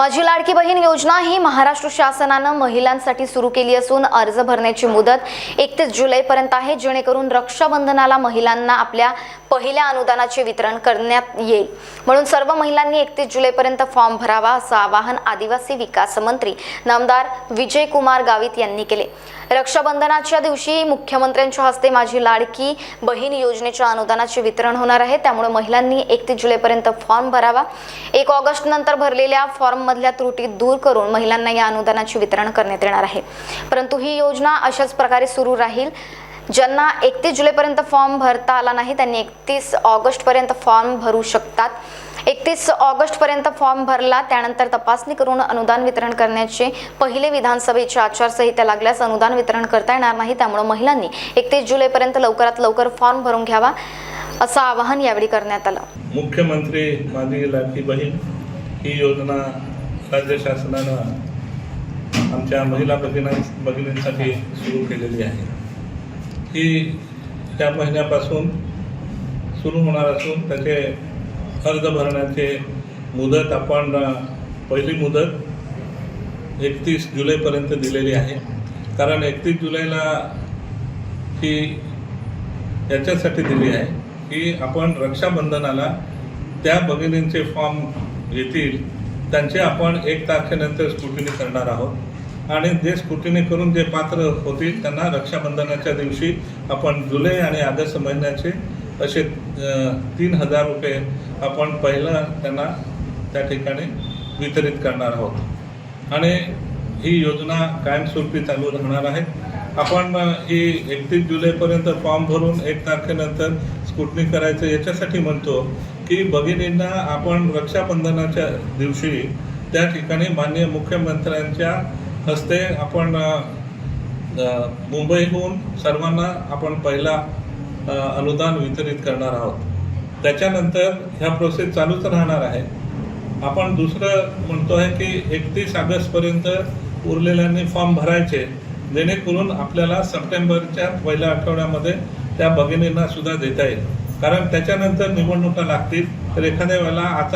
माझी लाडकी बहीण योजना ही महाराष्ट्र शासनानं महिलांसाठी सुरू केली असून अर्ज भरण्याची मुदत एकतीस जुलैपर्यंत आहे जेणेकरून रक्षाबंधनाला महिलांना आपल्या पहिल्या अनुदानाचे वितरण करण्यात येईल. म्हणून सर्व महिलांनी एकतीस जुलैपर्यंत फॉर्म भरावा असं आवाहन आदिवासी विकास मंत्री नामदार विजयकुमार गावित यांनी केले. रक्षाबंधनाच्या दिवशी मुख्यमंत्र्यांच्या हस्ते माझी लाडकी बहीण योजनेच्या अनुदानाचे वितरण होणार आहे. त्यामुळे महिलांनी एकतीस जुलैपर्यंत फॉर्म भरावा. एक ऑगस्ट नंतर भरलेल्या मधल्या त्रुटी दूर करून महिलांना या अनुदानाचे वितरण करण्यात येणार आहे. परंतु ही योजना अशाच प्रकारे सुरू राहील. ज्यांना एकतीस जुलैपर्यंत फॉर्म भरता आला नाही त्यांनी एकतीस ऑगस्टपर्यंत फॉर्म भरू शकतात. एकतीस ऑगस्टपर्यंत फॉर्म भरला त्यानंतर तपासणी करून अनुदान वितरण करण्याचे पहिले विधानसभेची आचारसंहिता लागल्यास अनुदान वितरण करता येणार नाही त्यामुळे महिलांनी एकतीस जुलैपर्यंत लवकरात लवकर फॉर्म भरून घ्यावा असं आवाहन यावेळी करण्यात आलं. मुख्यमंत्री माझी लाठी बहीण ही योजना राज्य शासनानं आमच्या महिला भगिना भगिनींसाठी सुरू केलेली आहे. ही त्या महिन्यापासून सुरू होणार असून त्याचे अर्ज भरण्याचे मुदत आपण पहिली मुदत एकतीस जुलैपर्यंत दिलेली आहे. कारण एकतीस जुलैला ही याच्यासाठी दिली आहे की आपण रक्षाबंधनाला त्या भगिनींचे फॉर्म येतील त्यांचे आपण एक तारखेनंतर स्क्रुटिनी करणार आहोत. आणि जे स्क्रुटिनी करून जे पात्र होतील त्यांना रक्षाबंधनाच्या दिवशी आपण जुलै आणि ऑगस्ट महिन्याचे असे तीन हजार रुपये आपण पहिला त्यांना त्या ठिकाणी वितरित करणार आहोत. आणि ही योजना कायमस्वरूपी चालू राहणार आहे. आपण ही एकतीस जुलैपर्यंत फॉर्म भरून एक तारखेनंतर स्कुटनी करायचं याच्यासाठी म्हणतो की भगिनींना आपण रक्षाबंधनाच्या दिवशी त्या ठिकाणी माननीय मुख्यमंत्र्यांच्या हस्ते आपण मुंबईहून सर्वांना आपण पहिला अनुदान वितरित करणार आहोत. त्याच्यानंतर ह्या प्रोसेस चालूच राहणार आहे. आपण दुसरं म्हणतो आहे की एकतीस ऑगस्टपर्यंत उरलेल्यांनी फॉर्म भरायचे जेणेकरून आपल्याला सप्टेंबरच्या पहिल्या आठवड्यामध्ये त्या भगिनींना सुद्धा देता येईल. कारण त्याच्यानंतर निवडणुका लागतील तर एखाद्या वेळेला आता